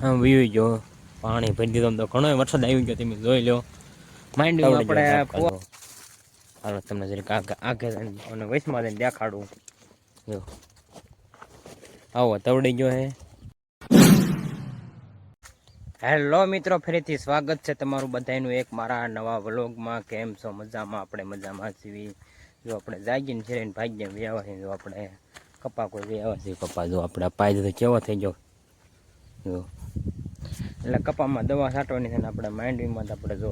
હા વીવી ગયો. પાણી ભરી દીધો તો ઘણો વરસાદ આવી ગયો તમે જોઈ લો. માઇન્ડ આપણે હાલો તમને જરીક આગે અને વૈશમાં જઈને દેખાડું. જો. આવો તવડી ગયો હે. હેલો મિત્રો ફરીથી સ્વાગત છે તમારું બધાનું એક મારા નવા વ્લોગમાં. કેમ છો? મજામાં? આપણે મજામાં છીએ. જો આપણે જાગીને છે ને ભાગ્ય વ્યાવા જો આપણે કપા કોઈ વ્યાવા છે કપા જો આપણે પાય તો કેવો થઈ ગયો. એટલે કપામાં દવા છાંટવાની છે ને આપણે માંડવીમાં તો આપણે જો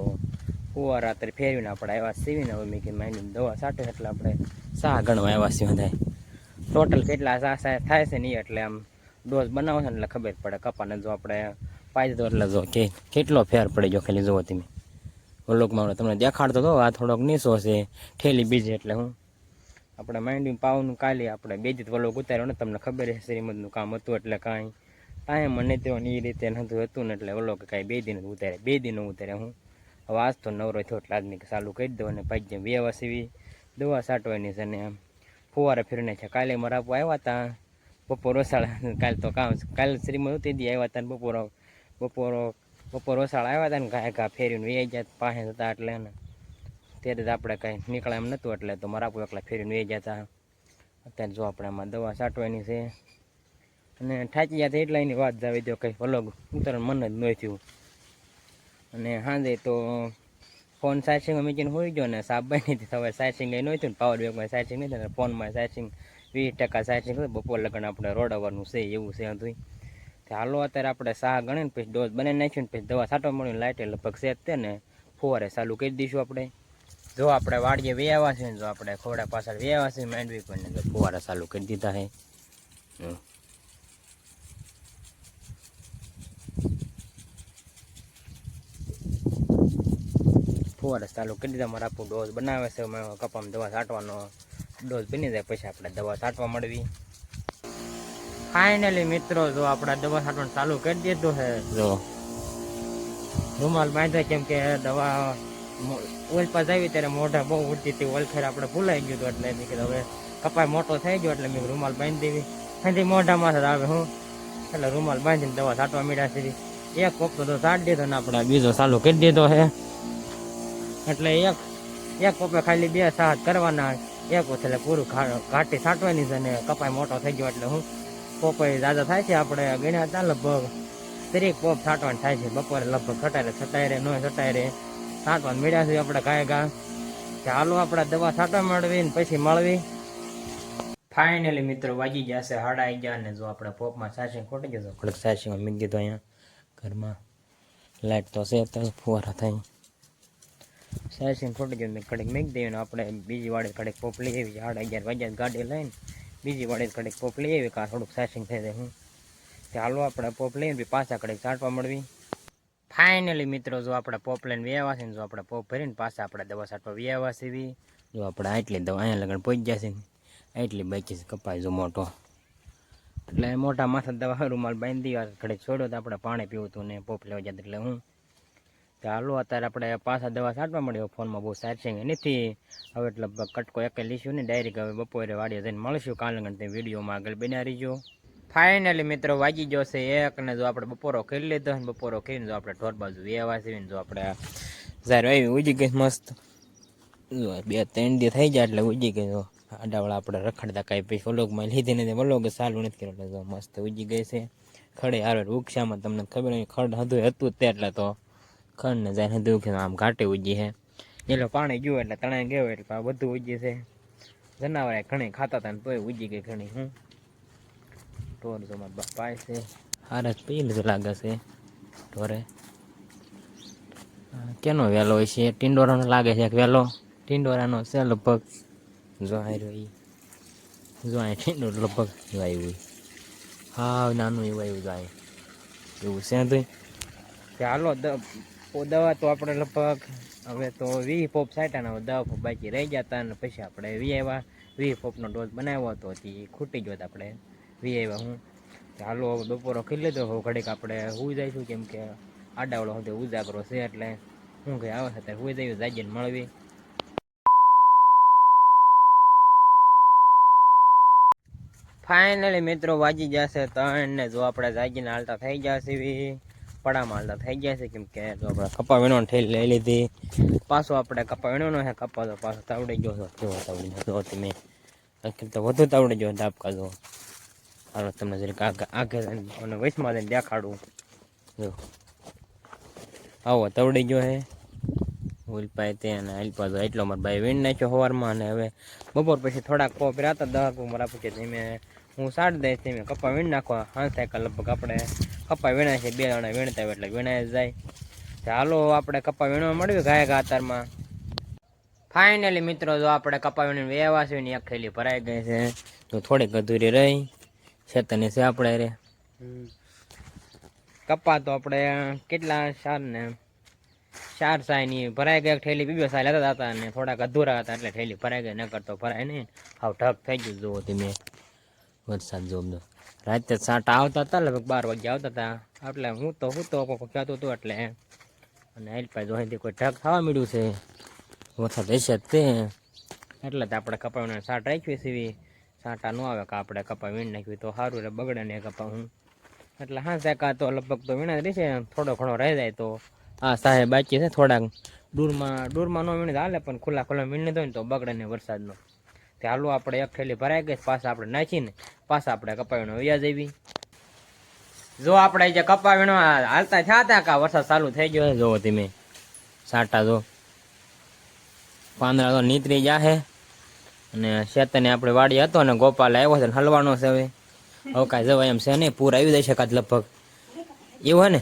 કુવા રાત્રે ફેરવીને આપણે આવ્યા સીવીને હવે મેં કે માંડવીમાં દવા છાંટે એટલે આપણે સા ગણવા આવ્યા સીવા થાય ટોટલ કેટલા સા સા થાય છે નહીં એટલે આમ ડોઝ બનાવો છે એટલે ખબર પડે. કપાને જો આપણે પાઈ દીધો એટલે જો કે કેટલો ફેર પડે જો ખાલી જુઓ તમે. વ્લોગમાં તમને દેખાડતો હતો આ થોડોક નીસો છે, ઠેલી બીજી એટલે હું. આપણે માંડવી પાવનું કાલે આપણે બે જ વ્લોગ ઉતાર્યો ને તમને ખબર છે શ્રીમદનું કામ હતું એટલે કાંઈ. ટાઈમ મને તો એ રીતે નહોતું હતું ને એટલે ઓલો કે કાંઈ બે દિન ઉતારે બે દિન ઉતારે હું. હવે આજ તો નવરો થયો એટલે આજની ચાલુ કરી દઉં અને ભાગ્ય વ્યવા સીવી દવા સાટવાની છે ને આમ ફુવારે ફેરને છે. કાલે મારા આપવા આવ્યા હતા બપોર ઓસાળા કાલે તો કામ કાલે શ્રીમદ તે દી આવ્યા હતા ને બપોરો બપોરો, બપોર ઓસાળા આવ્યા હતા ને ઘા ઘા ફેરીને વે ગયા પાસે હતા એટલે ને ત્યારે જ આપણે કાંઈ નીકળ્યા એમ નહોતું એટલે તો મારા આપવું એકલા ફેરીને વે જતા અત્યારે જો આપણે આમાં દવા સાટવાની છે. અને થાકી ગયા એટલા એની વાત જાવે જો કંઈ અલગ. ઉતરણ મન જ નહીં થયું. અને સાંજે તો ફોન ચાર્જિંગ મૂકીને હોઈ ગયો ને સાબબાઈ નથી હવે ચાર્જિંગ નહીં થયું ને પાવર બેંકમાં ચાર્જિંગ નહીં ને ફોનમાં ચાર્જિંગ વીસ ટકા ચાર્જિંગ થયું બપોર લગન આપણે રોડ આવવાનું છે, એવું છે હતું હાલો અત્યારે આપણે સાહ ગણીને પછી ડોઝ બનાવી નાખ્યું ને, પછી દવા છાંટો મળ્યું લાઇટ લગભગ છે ને, ફુવારે ચાલુ કરી દઈશું આપણે. જો આપણે વાડીએ વ્યાવા ને, જો આપણે ખોડા પાછળ વ્યાવા છે, માંડવી પણ ફુવારા ચાલુ કરી દીધા છે. હમ. ફુવારા ચાલુ કરી દીધા. મારા આપણું ડોઝ બનાવે છે. કપામાં દવા છાંટવાનો ડોઝ બની જાય પછી આપણે દવા છાંટવા મળવી ફાઇનલી મિત્રો, જો આપણે દવા છાંટવાનું ચાલુ કરી દીધું છે, જો. રૂમાલ બાંધ્યા કેમ કે દવા ઓલપા આવી ત્યારે મોઢા બહુ ઉડતી હતી. ઓલખેર આપણે ભૂલાઈ ગયું હતું એટલે કીધું, હવે કપાય મોટો થઈ ગયો એટલે મેં રૂમાલ બાંધી દેવી અહીંથી મોઢામાં જ આવે, હું. એટલે રૂમાલ બાંધીને દવા છાંટવા મીડા સુધી એક વખત તો છાંટી દીધો ને આપણે, બીજો ચાલુ કરી દીધો છે. એટલે એક એક પપ્પે ખાલી બે સાત કરવાના, એક એટલે પૂરું ઘાટી છાંટવાની છે ને કપાય મોટો થઈ ગયો એટલે હું પોપાઈ દાદા થાય છે આપણે ગણ્યા હતા લગભગ, ત્રીક પોપ છાંટવાનું થાય છે, બપોરે લગભગ છટાય છટાય રે ન છટાય રે છાંટવાનું મળ્યા છે આપણે ગાય ગા. ચાલો આપણે દવા છાંટવા મળવી ને પછી મળવી. ફાઇનલી મિત્રો વાગી ગયા છે, હાડા આવી ગયા ને જો આપણે પોપમાં સાચી ખોટી ગયો ખડક સાચીમાં મૂકી દીધો અહીંયા ઘરમાં. લાઇટ તો છે, તો ફુવારા થાય. સાચી ખોટી ગયો કડક મૂકી દઈએ ને આપણે બીજી વાડે કડક પોપલી આવી હાડા અગિયાર વાગ્યા ગાડી લઈને બીજી વાડે કડક પોપલી આવી, કાં થોડુંક સાચિંગ થઈ જાય હું. તે હાલો આપણે પોપ લઈને બી પાછા કડક છાંટવા મળવી. ફાઇનલી મિત્રો, જો આપણે પોપ લઈને વ્યાવા જો આપણે પોપ ભરીને પાછા આપણે દવા છાંટવા વ્યાવા સીવી જો આપણે આટલી દવા અહીંયા લગન પહોંચી જશે ને એટલી બાકી છે કપાય જો મોટો. એટલે મોટા માથા દવા રૂમાલ બાંધી કડક છોડ્યો તો આપણે પાણી પીવું હતું ને પોપ લેવા જતા એટલે હું તો હાલો, અત્યારે આપણે પાછા દવા છાંટવા મળ્યો ફોનમાં બહુ ચાર્જિંગ નથી હવે એટલે કટકો એક લઈશું ને ડાયરેક્ટ હવે બપોરે વાડીએ જઈને મળશું. કાલગણ તે વિડીયોમાં આગળ બન્યા રહીજો. ફાઇનલી મિત્રો, વાગી ગયો છે એક ને જો આપણે બપોરો કરી લીધો ને બપોરો કરીને જો આપણે ઢોર બાજુ વેવા છે જો આપણે સારું આવી ઉજી ગઈ મસ્ત. બે ત્રણ દી થઈ જાય એટલે ઉજી ગઈ જો. આડાવાળા આપણે રખડતા કાંઈ પછી વલોગમાં લીધી નથી વલોગ સારું નથી કર્યો. એટલે મસ્ત ઉજી ગઈ છે. ખડે હારે વૃક્ષામાં તમને ખબર નહીં ખડ હતું હતું તે એટલે તો. ખડ ને જાય કે આમ ઘાટે ઉજી છે એટલે પાણી ગયું એટલે તણે ગયો એટલે આ બધું ઉજી છે. જનાવરે ઘણી ખાતા હતા ને તોય ઉજી ગઈ ઘણી હું ઢોર જો બાપા છે. હારે પી લીધું લાગે છે ઢોરે. કેનો વેલો હોય છે? ટિંડોરાનો લાગે છે કે વેલો. ટિંડોરાનો છે લગભગ. જો રહ્યો એ જો અહીં ટિંડોર લગભગ આવ્યું હા નાનું એવું આવ્યું જાય એવું છે તો ઓ દવા તો આપણે લગભગ, હવે તો વી પોપ હવે દવા પોપ બાકી રહી ગયા હતા ને પછી આપણે વી આવ્યા વી પોપનો ડોઝ બનાવ્યો હતો તે ખૂટી ગયો આપણે. વી આવ્યા હું. ચાલો બપોરો ખીલી લીધો. હવે ઘડીક આપણે હું જઈશું, કેમ કે આડાવડો સુધી ઉજાગરો છે એટલે હું કઈ આવે છે, ત્યારે હુઈ જઈએ જાગીને મળવી. ફાઇનલી મિત્રો વાગી જશે ત્રણ ને જો આપણે જાગીને હાલતા થઈ જશે એવી પડામાં માલતા થઈ જશે કેમ કે તો આપણે કપા વીણો ઠેલી લઈ લીધી. પાછો આપણે કપા વીણો હે કપા તો પાછો તાવડી ગયો છો, કેવો તાવડી ગયો તમે તો વધુ તાવડી ગયો દાબ જો. હાલો, તમને જરીક આગળ અને વચમાં જઈને દેખાડું. જો. આવો તવડી ગયો હે ઉલપાય તે અને અલપા તો એટલો મારો ભાઈ વીણ નાખ્યો સવારમાં અને હવે બપોર પછી થોડાક કોપ રાતા દહક મારા પછી ધીમે હું સાડ દઈશ ધીમે કપા વીણ નાખવા. હા સાયકલ લગભગ આપણે કપા વીણાય છે બે જણા વીણતા એટલે વીણાય જાય. ચાલો હાલો આપણે કપા વીણવા મળ્યું ગાય ગાતારમાં ફાઇનલી મિત્રો જો આપણે કપા વીણીને વેવા એક થેલી ભરાઈ ગઈ છે. તો થોડીક અધૂરી રહી. છેતરની છે આપણે રે. કપા તો આપણે કેટલા ચાર ને? ચાર સાયની ભરાઈ ગઈ થેલી બીજો સાય લેતા હતા અને થોડાક અધૂરા હતા એટલે થેલી ભરાઈ ગઈ ન કરતો ભરાય નહીં. હાવ ઢક થઈ ગયું જુઓ તમે વરસાદ જોમનો. રાતે સાંઠા આવતા હતા લગભગ બાર વાગે આવતા હતા. એટલે હું તો હું તો કોઈ કહેતું હતો એટલે અને એલપાઈ જોઈથી કોઈ ઢગ થવા મળ્યું છે. વરસાદ હશે તે. એટલે તો આપણે કપાવીને સાટ રાખવી સીવી સાંઠા ન આવે કે આપણે કપા વીણ નાખવી તો સારું રે, બગડે ને કપા હું એટલે હા સાકા તો લગભગ તો વીણા જ રહેશે થોડો ઘણો રહી જાય તો. હા, સાહેબ, બાકી છે થોડાક. દૂરમાં દૂરમાં ન વીણે હાલે, પણ ખુલ્લા ખુલ્લા વીણે તો ને તો બગડે ને વરસાદનો. તે હાલો આપણે એક થેલી ભરાઈ ગઈ, પાછા આપણે નાખીને પાછા આપણે કપાવીનો વ્યાજ આવી જો આપણે જે કપાવીનો હાલતા થયા હતા કા વરસાદ ચાલુ થઈ ગયો છે, જોવો તમે. સાટા જો. પાંદડા તો નીતરી જાહે અને શેતને આપણે વાડી હતો ને ગોપાલ આવ્યો છે ને હલવાનો છે હવે. હવે કાંઈ જવાય એમ છે નહીં, પૂર આવી જાય છે કાંઈ લગભગ. એવું હે ને?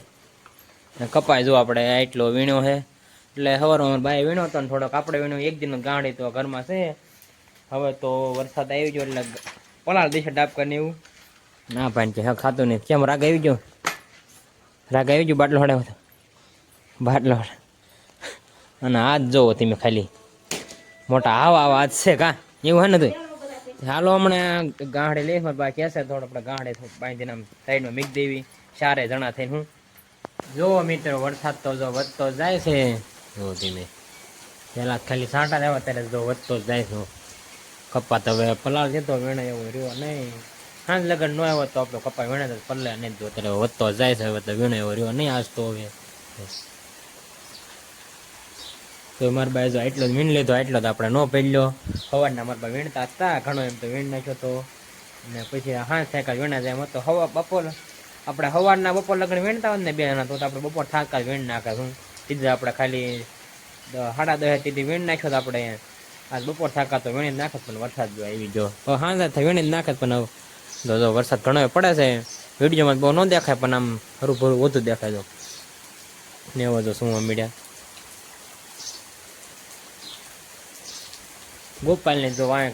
ને કપાય જો આપણે એટલો વીણ્યો છે. એટલે સવારમાં બાય વીણો હતો ને થોડોક, આપણે વીણ્યો, એક દિન ગાંડી તો ઘરમાં છે. હવે તો વરસાદ આવી ગયો એટલે પલાળ દેશે ડાબ કરીને એવું. ના ભાઈ કે હા ખાતું નહીં. કેમ રાગ આવી ગયો? રાગ આવી ગયો બાટલો હડાવ્યો હતો બાટલો. અને હાથ જોવો તમે ખાલી. મોટા આવા આવા હાથ છે કા? એવું હે ને તું હાલો હમણાં ગાંડે લઈ મારા બા કહેશે થોડો આપણે ગાંડે બાંધીને આમ સાઈડમાં મીક દેવી. ચારે જણા થઈને હું. જોવો મિત્રો વરસાદ તો જો વધતો જાય છે. જો ધીમે. પહેલાં ખાલી છાંટા રહેવા ત્યારે જો વધતો જ જાય છે. કપા તો હવે પલાળ જતો વેણે એવો રહ્યો નહીં. હાંજ લગન નો આવ્યો તો આપણો કપા વેણે તો પલ્લે નહીં જો અત્યારે વધતો જાય છે હવે તો વેણે એવો રહ્યો નહીં આજ તો હવે. તો મારા બાઈ જો એટલો જ વીણ લીધો એટલો તો આપણે ન પહેર્યો. સવારના મારા બાઈ વીણતા હતા, ઘણો એમ તો વીણ નાખ્યો તો. ને પછી હા સાયકલ વીણા જાય એમાં તો હવા બપોર, આપણે સવારના બપોર લગન વીણતા હોય ને બે તો તો આપણે બપોર થાકા જ વીણ નાખે. શું સીધા આપણે ખાલી હાડા દસ તીધી વીણ નાખ્યો તો આપણે આજ બપોર થાકા તો વેણી નાખત નાખે પણ વરસાદ જો આવી જો હા થાય વેણી નાખત નાખે પણ જો જો વરસાદ ઘણો પડે છે, વિડીયોમાં બહુ ન દેખાય, પણ આમ હરું ભરું વધુ દેખાય જો. ને એવો જો શું મીડિયા. ગોપાલને જો વાય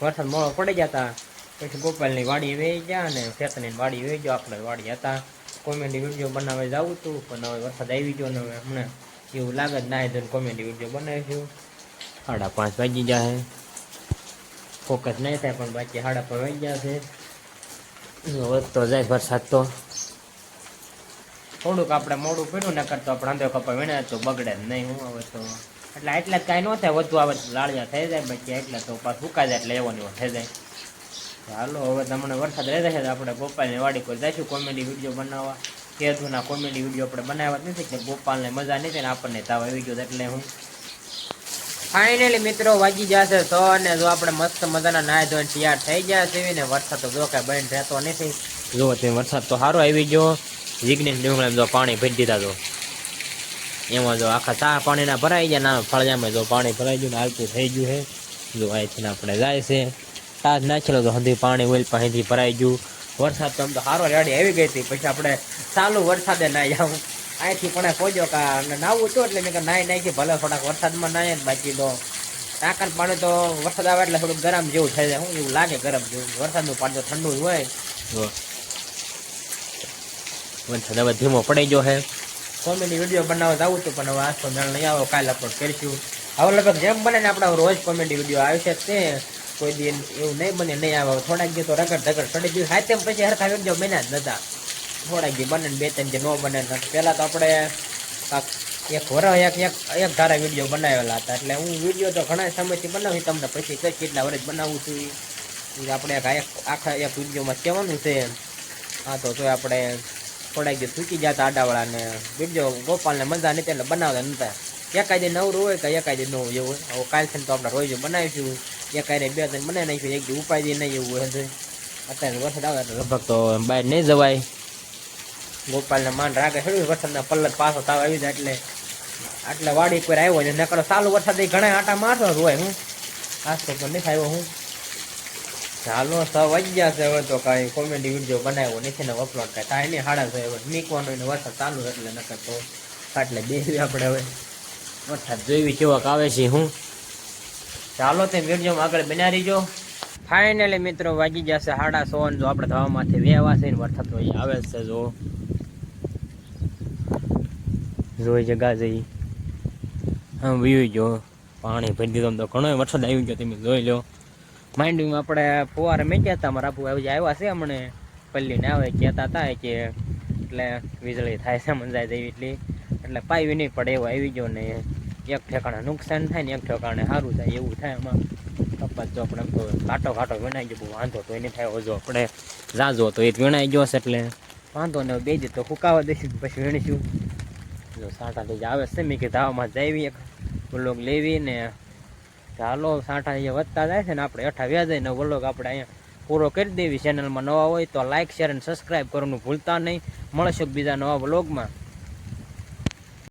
વરસાદ મોડો પડી જતા પછી ગોપાલની વાડી વહી ગયા અને ખેતરની વાડી વહી ગયો, આપણે વાડી હતા. કોમેડી વીડિયો બનાવવા જવું હતું પણ હવે વરસાદ આવી ગયો ને હમણાં એવું લાગે જ ના તો કોમેડી વીડિયો બનાવીશું. સાડા પાંચ વાગી જાય ફોકસ નહીં થાય, પણ બાકી સાડા પાંચ વાગી જશે વધતો જાય વરસાદ તો. થોડુંક આપણે મોડું પડ્યું ને કરતો આપણે આંધો કપા વીણે તો બગડે જ નહીં હું હવે તો. એટલે એટલે જ કાંઈ ન થાય, વધુ આવે લાળિયા થઈ જાય, બાકી એટલે તો પાછું સુકાઈ જાય, એટલે એવો ને એવો થઈ જાય. ચાલો હવે તમને વરસાદ રહી છે આપણે ગોપાલની વાડી કોઈ જઈશું, કોમેડી વીડિયો બનાવવા. કેદુના કોમેડી વીડિયો આપણે બનાવ્યા જ નથી, કે ગોપાલને મજા નહીં થાય ને આપણને તાવ આવી ગયો એટલે હું ફાઇનલી મિત્રો, વાગી જશે તો અને જો આપણે મસ્ત મજાના નાય ધોઈને તૈયાર થઈ ગયા છે ને વરસાદ તો જો કાંઈ બન રહેતો નથી. જો વરસાદ તો સારો આવી ગયો. જીગ્નેશ ડુંગળા જો પાણી ભરી દીધા તો. એમાં જો આખા ચા પાણીના ભરાઈ ગયા ના ફળજામાં જો પાણી ભરાઈ ગયું ને હાલતું થઈ ગયું છે. જો અહીંથી આપણે જાય છે. તાજ નાખેલો તો હજી પાણી ઓઇલ પાસેથી ભરાઈ ગયું. વરસાદ તો આમ તો સારો રેડી આવી ગઈ હતી. પછી આપણે ચાલુ વરસાદે નાહી આવું. અહીંથી પણ પહોંચ્યો કા નાવું હતું એટલે મેં કે નાહી નાખી ભલે થોડાક વરસાદમાં નાહી બાકી તો. ટાંકર પાણી તો વરસાદ આવે એટલે થોડુંક ગરમ જેવું થઈ જાય શું એવું લાગે ગરમ જેવું. વરસાદનું પાણી તો ઠંડુ જ હોય. વરસાદ હવે ધીમો પડી ગયો હે. કોમેડી વીડિયો બનાવવા આવું હતું પણ હવે આજ તો નહીં આવો કાલે અપલોડ કરીશું. હવે લગભગ જેમ બને ને આપણે રોજ કોમેડી વીડિયો આવે છે તે. કોઈ દી એવું નહીં બને નહીં આવે. થોડાક જે તો રગડ ધગડ ચડી ગયું. હા તેમ પછી હરખા વીડિયો બન્યા જ નતા. થોડાક જે બને બે ત્રણ જે ન બને પહેલાં તો આપણે એક વર એક એક એક ધારા વીડિયો બનાવેલા હતા. એટલે હું વીડિયો તો ઘણા સમયથી બનાવી તમને પછી કઈ કેટલા વર્ષ બનાવું છું આપણે આખા એક વિડીયોમાં કહેવાનું છે હા, તો તો આપણે થોડાક દિવસ ચૂકી જતા આડાવાળાને વીડિયો ગોપાલને મજા નહીં એટલે બનાવતા નતા. એકાદે નવરું હોય કે એકાદે નવું એવું હોય. હવે કાલ થઈને તો આપણે રોજ બનાવીશું. એકાદે બે ત્રણ બનાવી નાખ્યું, એક ઉપાય નહીં એવું હોય અત્યારે વરસાદ આવે લગભગ તો બહાર નહીં જવાય. ગોપાલને માંડ રાખે ખેડૂત વરસાદના પલ્લત પાછો તાવ આવી જાય એટલે આટલે વાડી પર આવ્યો છે. નકર ચાલુ વરસાદ ઘણા આટા મારતો હોય હું. ખાસ તો નથી આવ્યો હું. ચાલો સૌ વાગ્યા છે હવે તો કાંઈ કોમેડી વીડિયો બનાવ્યો નથી ને અપલોડ કાંઈ. નહીં, હાડા છે હવે. એને વરસાદ ચાલુ એટલે નકર તો એટલે બેસી આપણે હવે. વરસાદ જોઈવી કેવાક આવે છે હું. ચાલો તે વિડીયોમાં આગળ બન્યા રહીજો. ફાઇનલી મિત્રો, વાગી જશે હાડા સોન. જો આપણે થવામાંથી વેવા છે વરસાદ તો આવે છે જો. જોઈ જગા જઈ હા વીવી ગયો. પાણી ભરી દીધો તો ઘણો વરસાદ આવી ગયો તમે જોઈ લો. માઇન્ડિંગ આપણે ફુવારે મેચ્યા હતા. મારા આપુ આવી આવ્યા છે અમને પલ્લીને આવે કહેતા હતા કે એટલે વીજળી થાય છે મંજાય જેવી એટલી. એટલે પાવી નહીં પડે એવો આવી ગયો ને એક ઠેકાણે નુકસાન થાય ને એક ઠેકાણે સારું થાય એવું થાય એમાં કપાસ જો આપણે તો કાંટો કાંટો વીણાઈ ગયો વાંધો તો એને થાય જો આપણે જાજો તો એ જ વીણાઈ ગયો છે એટલે. વાંધો ને બે જ તો ફૂકાવા દઈશું, પછી વીણીશું. જો સાંઠા લઈ આવે છે, મેં કે ધાવામાં જાવી એક વ્લોગ લેવી ને ચાલો સાંઠા અહીંયા વધતા જાય છે ને આપણે અઠા વ્યાજ ને વ્લોગ આપણે અહીંયા પૂરો કરી દેવી. ચેનલમાં નવા હોય તો લાઇક શેર અને સબસ્ક્રાઈબ કરવાનું ભૂલતા નહીં. મળશું બીજા નવા વ્લોગમાં.